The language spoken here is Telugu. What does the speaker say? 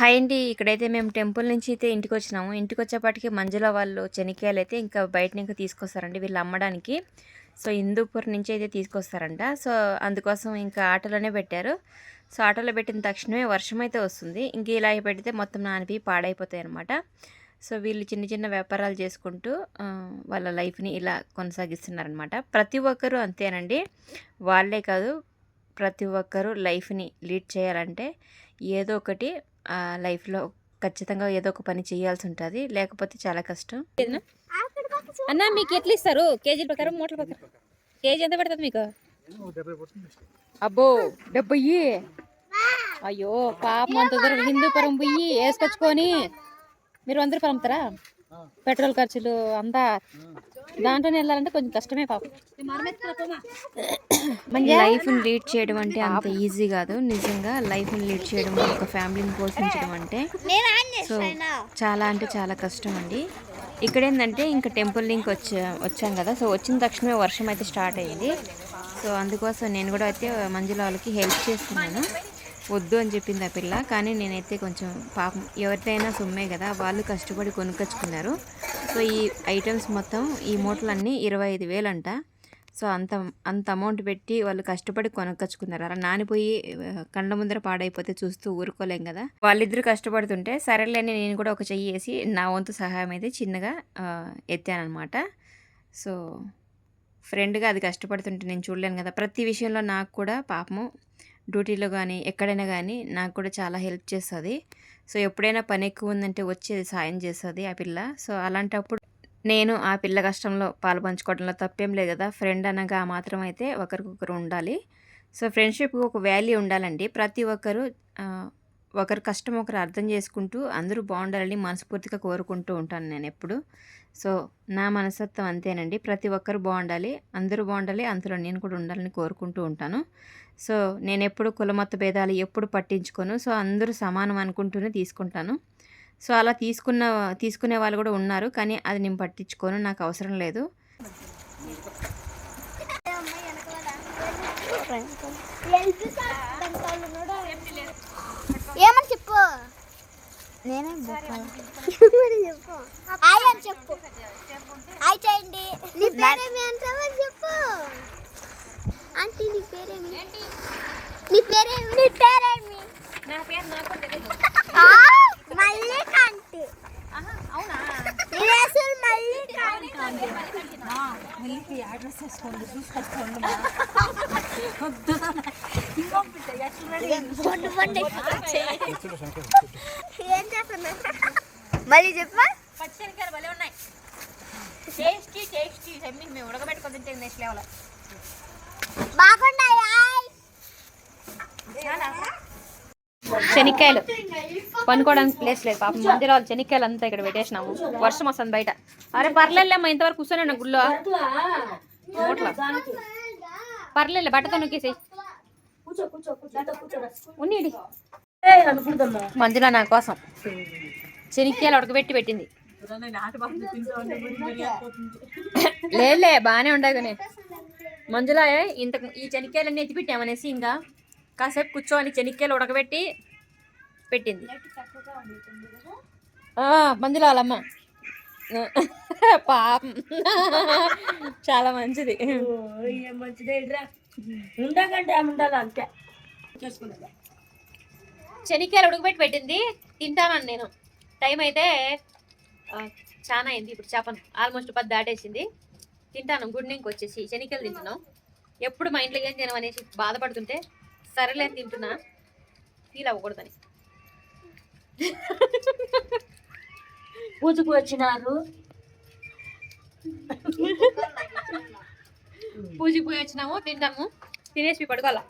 హాయ్ అండి ఇక్కడైతే మేము టెంపుల్ నుంచి అయితే ఇంటికి వచ్చినాము ఇంటికి వచ్చేపాటికి మంజుల వాళ్ళు చెనిక్కాయలు అయితే ఇంకా బయట నుంచి తీసుకొస్తారండి వీళ్ళు అమ్మడానికి. సో హిందూపూర్ నుంచి అయితే తీసుకొస్తారంట. సో అందుకోసం ఇంకా ఆటోలోనే పెట్టారు. సో ఆటోలో పెట్టిన తక్షణమే వర్షం అయితే వస్తుంది. ఇంక ఇలా పెడితే మొత్తం నానిపి పాడైపోతాయి అనమాట సో వీళ్ళు చిన్న చిన్న వ్యాపారాలు చేసుకుంటూ వాళ్ళ లైఫ్ని ఇలా కొనసాగిస్తున్నారనమాట ప్రతి ఒక్కరూ అంతేనండి. వాళ్ళే కాదు ప్రతి ఒక్కరూ లైఫ్ని లీడ్ చేయాలంటే ఏదో ఒకటి లైఫ్లో ఖచ్చితంగా ఏదో ఒక పని చేయాల్సి ఉంటుంది లేకపోతే చాలా కష్టం. అన్న మీకు ఎట్లా ఇస్తారు? కేజీ ప్రకారం మూటల ప్రకారం? కేజీ ఎంత పడుతుంది మీకు? అబ్బో డెబ్బై అయ్యో పాపం అంత దూరం హిందూపురం పోయి వేసుకొచ్చుకొని మీరు అందరూ రూపాయలు పెట్రోల్ ఖర్చులు అంతా. దాంట్లోనే వెళ్ళాలంటే కొంచెం కష్టమే పాపం. లైఫ్ని లీడ్ చేయడం అంటే అంత ఈజీ కాదు. నిజంగా లైఫ్ని లీడ్ చేయడం ఒక ఫ్యామిలీని పోషించడం అంటే సో చాలా అంటే చాలా కష్టం అండి. ఇక్కడ ఏంటంటే ఇంకా టెంపుల్ లింక్ వచ్చా వచ్చాం కదా. సో వచ్చిన తక్షణమే వర్షం అయితే స్టార్ట్ అయ్యింది. సో అందుకోసం నేను కూడా అయితే మంజుల వాళ్ళకి హెల్ప్ చేస్తున్నాను. వద్దు అని చెప్పింది ఆ పిల్ల. కానీ నేనైతే కొంచెం పాపం ఎవరిదైనా సొమ్మే కదా వాళ్ళు కష్టపడి కొనుక్కొచ్చుకున్నారు. సో ఈ ఐటమ్స్ మొత్తం ఈ మూటలన్నీ ఇరవై ఐదు వేలు అంట సో అంత అంత అమౌంట్ పెట్టి వాళ్ళు కష్టపడి కొనుక్కొచ్చుకున్నారు. అలా నానిపోయి కండ ముందర పాడైపోతే చూస్తూ ఊరుకోలేం కదా. వాళ్ళిద్దరు కష్టపడుతుంటే సరేలేని నేను కూడా ఒక చెయ్యి వేసి నా వంతు సహాయం అయితే చిన్నగా ఎత్తానమాట సో ఫ్రెండ్గా అది కష్టపడుతుంటే నేను చూడలేను కదా. ప్రతి విషయంలో నాకు కూడా పాపము డ్యూటీలో కానీ ఎక్కడైనా కానీ నాకు కూడా చాలా హెల్ప్ చేస్తుంది. సో ఎప్పుడైనా పని ఎక్కువ ఉందంటే వచ్చేది సాయం చేస్తుంది ఆ పిల్ల. సో అలాంటప్పుడు నేను ఆ పిల్ల కష్టంలో పాలు పంచుకోవడంలో తప్పేం లేదు కదా. ఫ్రెండ్ అనగా మాత్రం అయితే ఒకరికొకరు ఉండాలి. సో ఫ్రెండ్షిప్ ఒక వాల్యూ ఉండాలండి. ప్రతి ఒక్కరు ఒకరు ఒకరి కష్టం ఒకరు అర్థం చేసుకుంటూ అందరూ బాగుండాలని మనస్ఫూర్తిగా కోరుకుంటూ ఉంటాను నేను ఎప్పుడు. సో నా మనస్తత్వం అంతేనండి. ప్రతి ఒక్కరు బాగుండాలి అందరూ బాగుండాలి అందులో నేను కూడా ఉండాలని కోరుకుంటూ ఉంటాను. సో నేను ఎప్పుడు కులమత భేదాలు ఎప్పుడు పట్టించుకోను. సో అందరూ సమానం అనుకుంటూనే తీసుకుంటాను. సో అలా తీసుకున్న తీసుకునే వాళ్ళు కూడా ఉన్నారు. కానీ అది నేను పట్టించుకోను. నాకు అవసరం లేదు. ఏమని చెప్పు? నేనే చెప్పు? చెప్పు. చేయండి. చెప్పు? నీ పేరేమి నీ పేరేమి నా పేరు నాకు తెలియదు పేరు బొండు ఏం చేస్తున్నా మళ్ళీ చెప్పా. పచ్చిమిరకాయలు భలే ఉన్నాయి. టేస్టీ మేము ఉడకబెట్టుకొని తింటే నెక్స్ట్ లెవెల్. హాయ్ శనిక్కాయలు పనుకోవడానికి ప్లేస్ లేదు. పాపం మందిలో శనిక్కాయలు అంతా ఇక్కడ పెట్టేసినాము. వర్షం వస్తుంది బయట. అరే పర్లేదులేమ్మా ఇంతవరకు కూర్చొని గుళ్ళో. పర్లేదు బట్టతో నొక్కేసి ఉన్నీడి. మంజుల నా కోసం. శనిక్కాయలు ఉడకబెట్టి పెట్టింది. లేదులే బాగానే ఉండగానే మంజులా ఇంత ఈ శనిక్కాయలన్నీ ఎత్తి పెట్టామనేసి ఇంకా కాసేపు కూర్చోని శనిక్కాయలు ఉడకబెట్టి పెట్టింది. వాళ్ళమ్మ పాపం. చాలా మంచిది. ఉండకంటే ఉండాలి అంతే. ఉడకబెట్టి పెట్టింది. తింటానని నేను. టైం అయితే చాలా అయింది ఇప్పుడు చేపను ఆల్మోస్ట్ పది దాటేసింది. తింటాను గుడ్ ఇంక వచ్చేసి. శనిక్కాయలు తింటున్నాం. ఎప్పుడు మా ఇంట్లో ఏం తినం అనేసి బాధపడుతుంటే సరేలే తింటున్నా. ఫీల్ అవ్వకూడదని. పూజకు వచ్చినారు. పూజకి పోయి వచ్చినాము తింటాము. తినేసి పడుకోవాలా?